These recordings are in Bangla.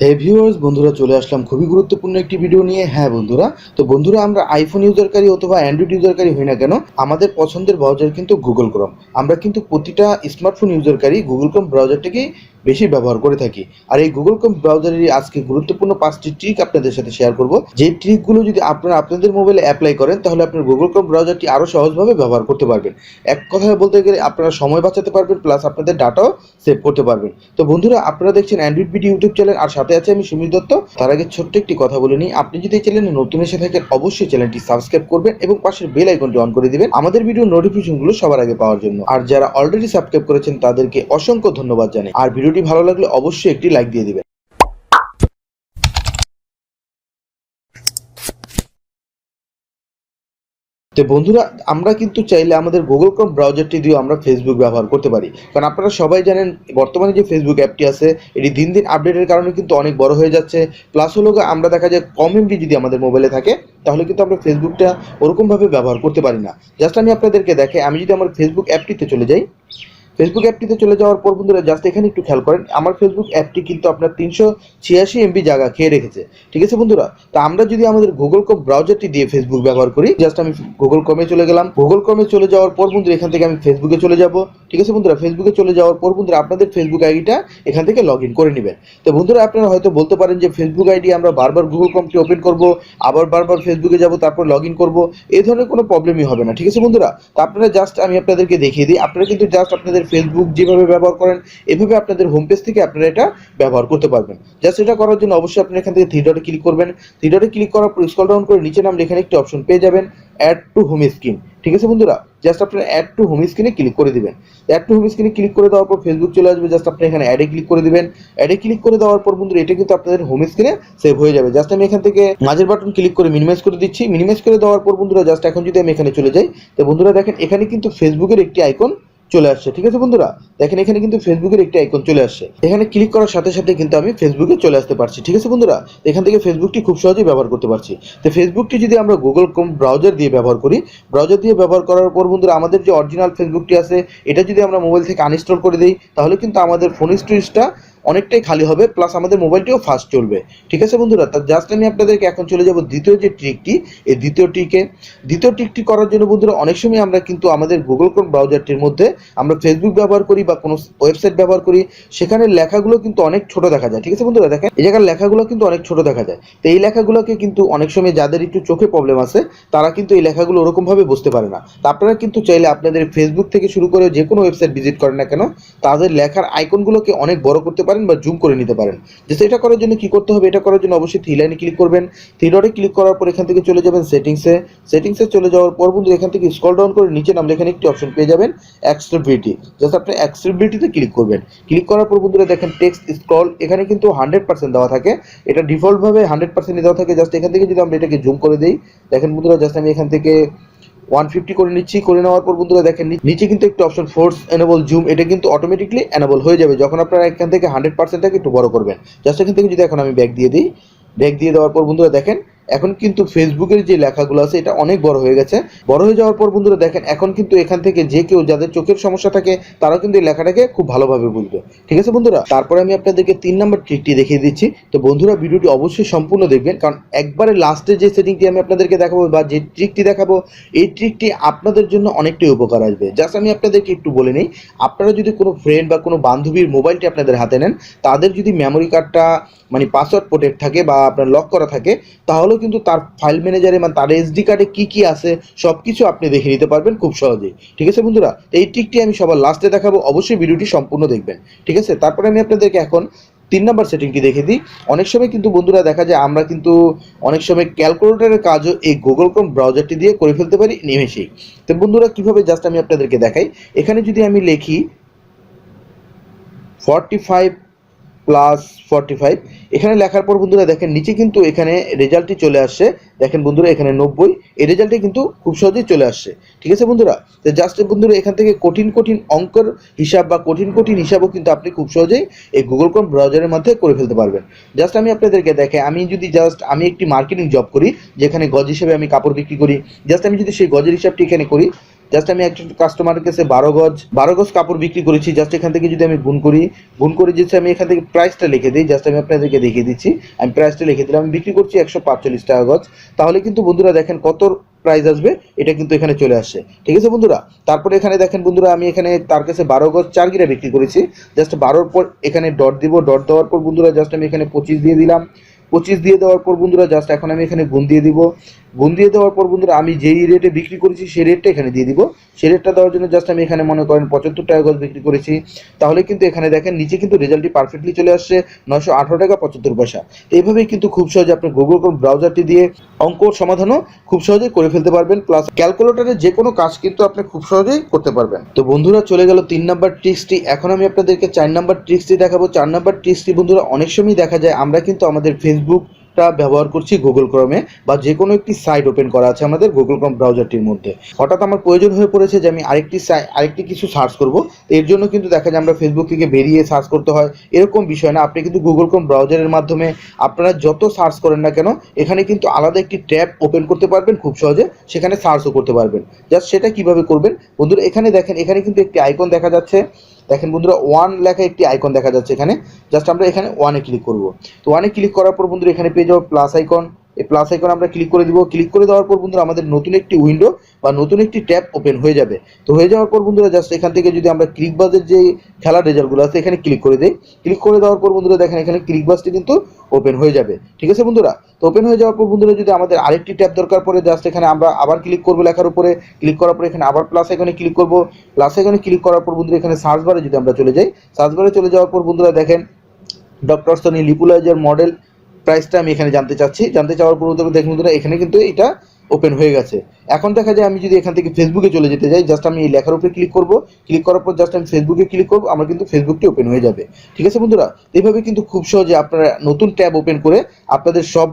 হে ভিউয়ার্স বন্ধুরা, চলে আসলাম খুবই গুরুত্বপূর্ণ একটি ভিডিও নিয়ে। হ্যাঁ বন্ধুরা, তো বন্ধুরা, আমরা আইফোন ইউজারকারী অথবা অ্যান্ড্রয়েড ইউজারকারী হই না কেন, আমাদের পছন্দের ব্রাউজার কিন্তু গুগল ক্রোম আমরা কিন্তু প্রতিটা স্মার্টফোন ইউজারকারী গুগল ক্রোম ব্রাউজারটাকেই বেশি ব্যবহার করে থাকি। আর এই গুগল ক্রোম ব্রাউজারের আজকে গুরুত্বপূর্ণ পাঁচটি ট্রিক আপনাদের সাথে শেয়ার করব। যে ট্রিকগুলো যদি আপনারা আপনাদের মোবাইলে অ্যাপ্লাই করেন, তাহলে আপনার গুগল ক্রোম ব্রাউজারটি আরও সহজভাবে ব্যবহার করতে পারবেন। এক কথায় বলতে গেলে আপনারা সময় বাঁচাতে পারবেন প্লাস আপনাদের ডাটাও সেভ করতে পারবেন। তো বন্ধুরা, আপনারা দেখছেন অ্যান্ড্রয়েড বিডি ইউটিউব চ্যানেল আর সাথে আছে আমি সুমিত দত্ত। তার আগে ছোট্ট একটি কথা বলে নিই, আপনি যদি এই চ্যানেলে নতুন এসে থাকেন, অবশ্যই চ্যানেলটি সাবস্ক্রাইব করবেন এবং পাশের বেল আইকনটি অন করে দিবেন। আমাদের ভিডিও নোটিফিকেশনগুলো সবার আগে পাওয়ার জন্য। আর যারা অলরেডি সাবস্ক্রাইব করেছেন, তাদেরকে অসংখ্য ধন্যবাদ জানাই। আর ভিডিওটি ভালো লাগলে অবশ্যই একটি লাইক দিয়ে দিবেন। তো বন্ধুরা, আমরা কিন্তু চাইলে আমাদের গুগল ক্রোম ব্রাউজারটি দিয়েও আমরা ফেসবুক ব্যবহার করতে পারি। কারণ আপনারা সবাই জানেন, বর্তমানে যে ফেসবুক অ্যাপটি আছে, এটি দিন দিন আপডেটের কারণে কিন্তু অনেক বড় হয়ে যাচ্ছে। প্লাস হলো আমরা দেখা যায় কম এমবি যদি আমাদের মোবাইলে থাকে, তাহলে কিন্তু আমরা ফেসবুকটা ওরকমভাবে ব্যবহার করতে পারি না। জাস্ট আমি আপনাদেরকে দেখে আমি যদি আমার ফেসবুক অ্যাপটিতে চলে যাই ফেসবুক অ্যাপটিতে চলে যাওয়ার পর বন্ধুরা জাস্ট এখানে একটু খেয়াল করেন, আমার ফেসবুক অ্যাপটি কিন্তু আপনার তিনশো ছিয়াশি এমবি জায়গা খেয়ে রেখেছে। ঠিক আছে বন্ধুরা? তা আমরা যদি আমাদের গুগল ক্রোম ব্রাউজারটি দিয়ে ফেসবুক ব্যবহার করি জাস্ট আমি গুগল ক্রমে চলে গেলাম। গুগল ক্রমে চলে যাওয়ার পর বন্ধুরা, এখান থেকে আমি ফেসবুকে চলে যাব। ঠিক আছে বন্ধুরা ফেসবুকে চলে যাওয়ার পর বন্ধুরা আপনাদের ফেসবুক আইডিটা এখান থেকে লগ ইন করে নেবেন। তো বন্ধুরা, আপনারা হয়তো বলতে পারেন যে ফেসবুক আইডি আমরা বারবার গুগল ক্রমটি ওপেন করব, আবার বারবার ফেসবুকে যাব, তারপর লগ ইন করব এই ধরনের কোনো প্রবলেমই হবে না, ঠিক আছে বন্ধুরা? তো আপনারা জাস্ট আমি আপনাদেরকে দেখিয়ে দিই, আপনারা কিন্তু জাস্ট আপনাদের ফেসবুক যেভাবে ব্যবহার করেন, এভাবে আপনাদের হোম পেজ থেকে আপনারা এটা ব্যবহার করতে পারবেন। জাস্ট এটা করার জন্য অবশ্যই আপনারা এখান থেকে থ্রি ডটে ক্লিক করবেন। থ্রি ডটে ক্লিক করার পর স্কল ডাউন করে নিচে নামলে এখানে একটি অপশন পেয়ে যাবেন। অ্যাড টু হোম স্ক্রিন ঠিক আছে বন্ধুরা? জাস্ট আপনারা অ্যাড টু হোম স্ক্রিনে ক্লিক করে দিবেন। অ্যাড টু হোম স্ক্রিনে ক্লিক করে দেওয়ার পর ফেসবুক চলে আসবে। জাস্ট আপনি এখানে অ্যাডে ক্লিক করে দিবেন। অ্যাডে ক্লিক করে দেওয়ার পর বন্ধুরা, এটা কিন্তু আপনাদের হোম স্ক্রিনে সেভ হয়ে যাবে। জাস্ট আমি এখান থেকে মাঝের বাটন ক্লিক করে মিনিমাইজ করে দিচ্ছি। মিনিমাইজ করে দেওয়ার পর বন্ধুরা জাস্ট এখন যদি আমি এখানে চলে যাই, তো বন্ধুরা দেখেন, এখানে কিন্তু ফেসবুকের একটি আইকন চলে আসছে। ঠিক আছে বন্ধুরা? দেখেন এখানে কিন্তু ফেসবুকের একটি আইকন চলে আসছে। এখানে ক্লিক করার সাথে সাথে কিন্তু আমি ফেসবুকে চলে আসতে পারছি। ঠিক আছে বন্ধুরা? এখান থেকে ফেসবুকটি খুব সহজেই ব্যবহার করতে পারছি। তো ফেসবুকটি যদি আমরা গুগল ক্রোম ব্রাউজার দিয়ে ব্যবহার করি ব্রাউজার দিয়ে ব্যবহার করার পর বন্ধুরা, আমাদের যে অরিজিনাল ফেসবুকটি আছে, এটা যদি আমরা মোবাইল থেকে আনইনস্টল করে দিই, তাহলে কিন্তু আমাদের ফোন স্টোরেজটা অনেকটাই খালি হবে প্লাস আমাদের মোবাইলটিও ফাস্ট চলবে। ঠিক আছে বন্ধুরা? তার জাস্ট আমি আপনাদেরকে এখন চলে যাব দ্বিতীয় যে ট্রিকটি এই দ্বিতীয় ট্রিকে দ্বিতীয় ট্রিকটি করার জন্য বন্ধুরা, অনেক সময় আমরা কিন্তু আমাদের গুগল ক্রোম ব্রাউজারটির মধ্যে আমরা ফেসবুক ব্যবহার করি বা কোনো ওয়েবসাইট ব্যবহার করি, সেখানে লেখাগুলো কিন্তু অনেক ছোট দেখা যায়। ঠিক আছে বন্ধুরা? দেখেন, এই জায়গার লেখাগুলো কিন্তু অনেক ছোট দেখা যায়। তো এই লেখাগুলোকে কিন্তু অনেক সময় যাদের একটু চোখে প্রবলেম আছে, তারা কিন্তু এই লেখাগুলো ওরকমভাবে বুঝতে পারে না। তা আপনারা কিন্তু চাইলে আপনাদের ফেসবুক থেকে শুরু করে যে কোনো ওয়েবসাইট ভিজিট করেন না কেন, তাদের লেখার আইকনগুলোকে অনেক বড় করতে পারেন। বা জুম করে নিতে পারেন। যে এটা করার জন্য কি করতে হবে? এটা করার জন্য অবশ্যই থ্রি লাইনে ক্লিক করবেন। থ্রি ডটে ক্লিক করার পর এখান থেকে চলে যাবেন সেটিংসে সেটিংসে চলে যাওয়ার পর বন্ধু এখান থেকে স্কল ডাউন করে নিচে নামলে এখানে একটি অপশন পেয়ে যাবেন অ্যাক্সেসিবিলিটি জাস্ট আপনি অ্যাক্সেসিবিলিটিতে ক্লিক করবেন। ক্লিক করার পর বন্ধুরা দেখেন টেক্সট স্ক্রল এখানে কিন্তু হান্ড্রেড পার্সেন্ট দেওয়া থাকে। এটা ডিফল্টভাবে হান্ড্রেড পার্সেন্ট দেওয়া থাকে। জাস্ট এখান থেকে যদি আমরা এটাকে জুম করে দিই, দেখেন বন্ধুরা জাস্ট আমি এখান থেকে ওয়ান ফিফটি করে নিচ্ছি, করে নেওয়ার পর বন্ধুরা দেখেন নিচে কিন্তু একটু অপশন ফোর্স এনেবল জুম এটা কিন্তু অটোমেটিকলি এনেবল হয়ে যাবে। যখন আপনারা এখান থেকে হান্ড্রেড পার্সেন্টটাকে একটু বড় করবেন। জাস্ট এখান থেকে যদি এখন আমি ব্যাক দিয়ে দিই ব্যাক দিয়ে দেওয়ার পর বন্ধুরা দেখেন এখন কিন্তু ফেসবুকের যে লেখাগুলো আছে, এটা অনেক বড় হয়ে গেছে। বড় হয়ে যাওয়ার পর বন্ধুরা দেখেন, এখন কিন্তু এখান থেকে যে কেউ, যাদের চোখের সমস্যা থাকে, তারাও কিন্তু এই লেখাটাকে খুব ভালোভাবে বুঝবে। ঠিক আছে বন্ধুরা? তারপরে আমি আপনাদেরকে তিন নম্বর ট্রিকটি দেখিয়ে দিচ্ছি। তো বন্ধুরা, ভিডিওটি অবশ্যই সম্পূর্ণ দেখবেন, কারণ একবারে লাস্টে যে সেটিংটি আমি আপনাদেরকে দেখাবো বা যে ট্রিকটি দেখাবো, এই ট্রিকটি আপনাদের জন্য অনেকটাই উপকার আসবে। জাস্ট আমি আপনাদেরকে একটু বলে নিই, আপনারা যদি কোনো ফ্রেন্ড বা কোনো বান্ধবীর মোবাইলটি আপনাদের হাতে নেন, তাদের যদি মেমোরি কার্ডটা মানে পাসওয়ার্ড প্রোটেক্ট থাকে বা আপনার লক করা থাকে তাহলেও কিন্তু তার ফাইল ম্যানেজারে মানে তার এসডি কার্ডে কী কী আছে সব কিছু আপনি দেখে নিতে পারবেন খুব সহজেই। ঠিক আছে বন্ধুরা? এই ট্রিকটি আমি সবার লাস্টে দেখাবো। অবশ্যই ভিডিওটি সম্পূর্ণ দেখবেন। ঠিক আছে? তারপরে আমি আপনাদেরকে এখন তিন নাম্বার সেটিংটি দেখে দিই। অনেক সময় কিন্তু বন্ধুরা দেখা যায় আমরা কিন্তু অনেক সময় ক্যালকুলেটরের কাজও এই গুগল ক্রোম ব্রাউজারটি দিয়ে করে ফেলতে পারি নিমেষেই। তো বন্ধুরা, কীভাবে জাস্ট আমি আপনাদেরকে দেখাই? এখানে যদি আমি লিখি forty five plus forty five এখানে লেখার পর বন্ধুরা দেখেন, নিচে কিন্তু এখানে রেজাল্টটি চলে আসছে দেখেন বন্ধুরা, এখানে নব্বই। এই রেজাল্টে কিন্তু খুব সহজেই চলে আসছে ঠিক আছে বন্ধুরা? তো জাস্ট বন্ধুরা, এখান থেকে কঠিন কঠিন অঙ্কর হিসাব বা কঠিন কঠিন হিসাবও কিন্তু আপনি খুব সহজেই এই গুগল ক্রোম ব্রাউজারের মধ্যে করে ফেলতে পারবেন। জাস্ট আমি আপনাদেরকে দেখে, আমি যদি জাস্ট আমি একটি মার্কেটিং জব করি, যেখানে গজ হিসেবে আমি কাপড় বিক্রি করি জাস্ট আমি যদি সেই গজের হিসাবটি এখানে করি জাস্ট আমি একজন কাস্টমারের কাছে বারো গজ বারো গজ কাপড় বিক্রি করেছি। জাস্ট এখান থেকে যদি আমি গুণ করি, গুণ করে যদি আমি এখান থেকে প্রাইসটা লিখে দিই জাস্ট আমি আপনাদেরকে দেখিয়ে দিচ্ছি। আমি প্রাইসটা লিখে দিলাম, আমি বিক্রি করছি একশো পাঁচচল্লিশ টাকা গজ। তাহলে কিন্তু বন্ধুরা দেখেন কত প্রাইস আসবে, এটা কিন্তু এখানে চলে আসছে। ঠিক আছে বন্ধুরা? তারপরে এখানে দেখেন বন্ধুরা, আমি এখানে তার কাছে বারো গজ চার গিরা বিক্রি করেছি। জাস্ট বারোর পর এখানে ডট দিব ডট দেওয়ার পর বন্ধুরা জাস্ট আমি এখানে পঁচিশ দিয়ে দিলাম। পঁচিশ দিয়ে দেওয়ার পর বন্ধুরা জাস্ট এখন আমি এখানে গুণ দিয়ে দিব। গুণ দিয়ে দেওয়ার পর বন্ধুরা, আমি যেই রেটে বিক্রি করেছি সেই রেটটা এখানে দিয়ে দিব। সেই রেটটা দেওয়ার জন্য জাস্ট আমি এখানে মনে করেন পঁচাত্তর টাকা গজ বিক্রি করেছি। তাহলে কিন্তু এখানে দেখেন, নিচে কিন্তু রেজাল্টটি পারফেক্টলি চলে আসছে, নয়শো আঠারো টাকা পঁচাত্তর পয়সা। এইভাবেই কিন্তু খুব সহজে আপনি গুগল ক্রোম ব্রাউজারটি দিয়ে অঙ্ক সমাধানও খুব সহজেই করে ফেলতে পারবেন প্লাস ক্যালকুলেটরের যে কোনো কাজ কিন্তু আপনি খুব সহজেই করতে পারবেন। তো বন্ধুরা, চলে গেল তিন নাম্বার ট্রিক্সটি এখন আমি আপনাদেরকে চার নাম্বার ট্রিক্সটি দেখাবো। চার নাম্বার ট্রিক্সটি বন্ধুরা, অনেক সময় দেখা যায়। আমরা কিন্তু আমাদের ফেসবুক টা ব্যবহার করছি গুগল ক্রমে বা যে কোনো একটি সাইট ওপেন করা আছে আমাদের গুগল ক্রম ব্রাউজারটির মধ্যে। হঠাৎ আমার প্রয়োজন হয়ে পড়েছে যে আমি আরেকটি আরেকটি কিছু সার্চ করব। এর জন্য কিন্তু দেখা যায় আমরা ফেসবুক থেকে বেরিয়ে সার্চ করতে হয়। এরকম বিষয় না, আপনি কিন্তু গুগল ক্রম ব্রাউজারের মাধ্যমে আপনারা যত সার্চ করেন না কেন, এখানে কিন্তু আলাদা একটি ট্যাব ওপেন করতে পারবেন, খুব সহজে সেখানে সার্চও করতে পারবেন। জাস্ট সেটা কীভাবে করবেন? বন্ধুরা, এখানে দেখেন, এখানে কিন্তু একটি আইকন দেখা যাচ্ছে। দেখেন বন্ধুরা ওয়ান লেখা একটি আইকন দেখা যাচ্ছে এখানে। জাস্ট আমরা এখানে ওয়ানে ক্লিক করব। তো ওয়ানে ক্লিক করার পর বন্ধুরা, এখানে পেয়ে যাব প্লাস আইকন এই প্লাস আইকন আমরা ক্লিক করে দিব। ক্লিক করে দেওয়ার পর বন্ধুরা আমাদের নতুন একটি উইন্ডো বা নতুন একটি ট্যাব ওপেন হয়ে যাবে। তো হয়ে যাওয়ার পর বন্ধুরা জাস্ট এখান থেকে যদি আমরা ক্লিকবাজের যে খেলার রেজাল্টগুলো আছে, এখানে ক্লিক করে দিই। ক্লিক করে দেওয়ার পর বন্ধুরা দেখেন এখানে ক্লিকবাজটি কিন্তু ওপেন হয়ে যাবে। ঠিক আছে বন্ধুরা? তো ওপেন হয়ে যাওয়ার পর বন্ধুরা যদি আমাদের আরেকটি ট্যাব দরকার পড়ে জাস্ট এখানে আমরা আবার ক্লিক করব লেখার উপরে। ক্লিক করার পর এখানে আবার প্লাস আইকনে ক্লিক করব। প্লাস আইকনে ক্লিক করার পর বন্ধুরা এখানে সার্চ বারে যদি আমরা চলে যাই সার্চ বারে চলে যাওয়ার পর বন্ধুরা দেখেন ডক্টর সনি লিপুলাইজার মডেল প্রাইসটা আমি এখানে জানতে চাচ্ছি। জানতে চাওয়ার পর দেখুন বন্ধুরা, এখানে কিন্তু এটা ওপেন হয়ে গেছে। এখন দেখা যায় আমি যদি এখান থেকে ফেসবুকে চলে যেতে যাই জাস্ট আমি এই লেখার উপরে ক্লিক করব। ক্লিক করার পর জাস্ট আমি ফেসবুকে ক্লিক করব, আমার কিন্তু ফেসবুকটি ওপেন হয়ে যাবে। ঠিক আছে বন্ধুরা? এইভাবে কিন্তু খুব সহজে আপনারা নতুন ট্যাব ওপেন করে আপনাদের সব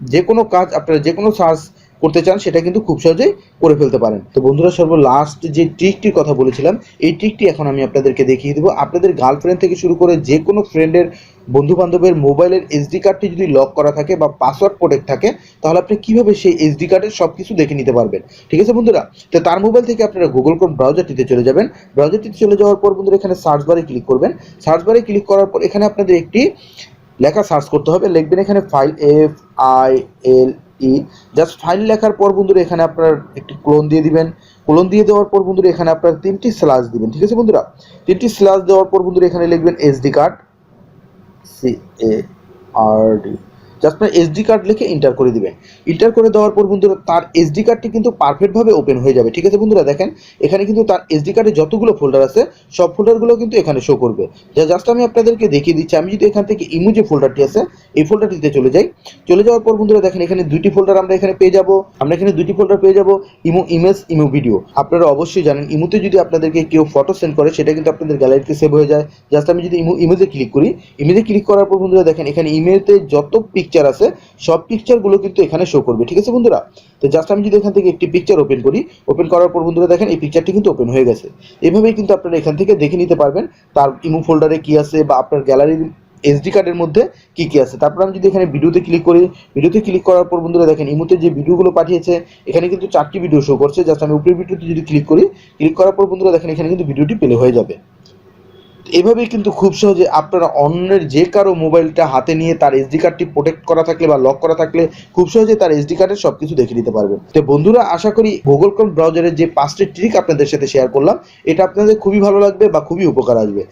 যে কোনো কাজ, আপনারা যে কোনো সার্চ করতে চান, সেটা কিন্তু খুব সহজেই করে ফেলতে পারেন। তো বন্ধুরা সর্ব লাস্ট যে ট্রিকটির কথা বলেছিলাম, এই ট্রিকটি এখন আমি আপনাদেরকে দেখিয়ে দেবো। আপনাদের গার্লফ্রেন্ড থেকে শুরু করে যে কোনো ফ্রেন্ডের বন্ধু বান্ধবের মোবাইলের এসডি কার্ডটি যদি লক করা থাকে বা পাসওয়ার্ড প্রোটেক্ট থাকে, তাহলে আপনি কীভাবে সেই এসডি কার্ডের সব কিছু দেখে নিতে পারবেন? ঠিক আছে বন্ধুরা? তো তার মোবাইল থেকে আপনারা গুগল ক্রোম ব্রাউজারটিতে চলে যাবেন। ব্রাউজারটিতে চলে যাওয়ার পর বন্ধুরা, এখানে সার্চ বারে ক্লিক করবেন। সার্চ বারে ক্লিক করার পর এখানে আপনাদের একটি লেখা সার্চ করতে হবে। লিখবেন এখানে file F I L E just file লেখার পর বন্ধুরা এখানে আপনার একটি ক্লোন দিয়ে দিবেন। ক্লোন দিয়ে দেওয়ার পর বন্ধুরা এখানে আপনার তিনটি স্ল্যাশ দিবেন, ঠিক আছে বন্ধুরা? তিনটি স্ল্যাশ দেওয়ার পর বন্ধুরা এখানে লিখবেন SD card C A R D just আপনার এসডি কার্ড লিখে এন্টার করে দিবেন। এন্টার করে দেওয়ার পর বন্ধুরা, তার এসডি কার্ডটি কিন্তু পারফেক্টভাবে ওপেন হয়ে যাবে। ঠিক আছে বন্ধুরা, দেখেন, এখানে কিন্তু তার এসডি কার্ডে যতগুলো ফোল্ডার আছে, সব ফোল্ডারগুলো কিন্তু এখানে শো করবে। যা জাস্ট আমি আপনাদেরকে দেখিয়ে দিচ্ছি, আমি যদি এখান থেকে ইমু যে ফোল্ডারটি আছে, এই ফোল্ডারটিতে চলে যাই। চলে যাওয়ার পর বন্ধুরা, দেখেন, এখানে দুইটি ফোল্ডার আমরা এখানে পেয়ে যাব। আমরা এখানে দুইটি ফোল্ডার পেয়ে যাব, ইমো ইমেজ ইমো ভিডিও আপনারা অবশ্যই জানেন, ইমোতে যদি আপনাদেরকে কেউ ফটো সেন্ড করে, সেটা কিন্তু আপনাদের গ্যালারিতে সেভ হয়ে যায়। জাস্ট আমি যদি ইমো ইমেজে ক্লিক করি ইমেজে ক্লিক করার পর বন্ধুরা, দেখেন, এখানে ইমেজে যত পিকচার আছে, সব পিকচারগুলো কিন্তু এখানে শো করবে, ঠিক আছে বন্ধুরা? তো জাস্ট আমি যদি এখান থেকে একটি পিকচার ওপেন করি ওপেন করার পর বন্ধুরা দেখেন এই পিকচারটি কিন্তু ওপেন হয়ে গেছে। এভাবেই কিন্তু আপনারা এখান থেকে দেখে নিতে পারবেন তার ইমো ফোল্ডারে কি আছে বা আপনার গ্যালারির এসডি কার্ডের মধ্যে কি কি আছে। তারপর আমি যদি এখানে ভিডিওতে ক্লিক করি ভিডিওতে ক্লিক করার পর বন্ধুরা দেখেন ইমোতে যে ভিডিওগুলো পাঠিয়েছে, এখানে কিন্তু চারটি ভিডিও শো করছে। জাস্ট আমি উপরের ভিডিওতে যদি ক্লিক করি ক্লিক করার পর বন্ধুরা দেখেন এখানে কিন্তু ভিডিওটি প্লে হয়ে যাবে। এভাবেই কিন্তু খুব সহজে আপনারা অন্যের যে কারও মোবাইলটা হাতে নিয়ে তার এসডি কার্ডটি প্রোটেক্ট করা থাকলে বা লক করা থাকলে খুব সহজে তার এসডি কার্ডের সব কিছু দেখে নিতে পারবেন। তো বন্ধুরা, আশা করি গুগল ক্রোম ব্রাউজারের যে পাঁচটি ট্রিক আপনাদের সাথে শেয়ার করলাম, এটা আপনাদের খুবই ভালো লাগবে বা খুবই উপকার আসবে।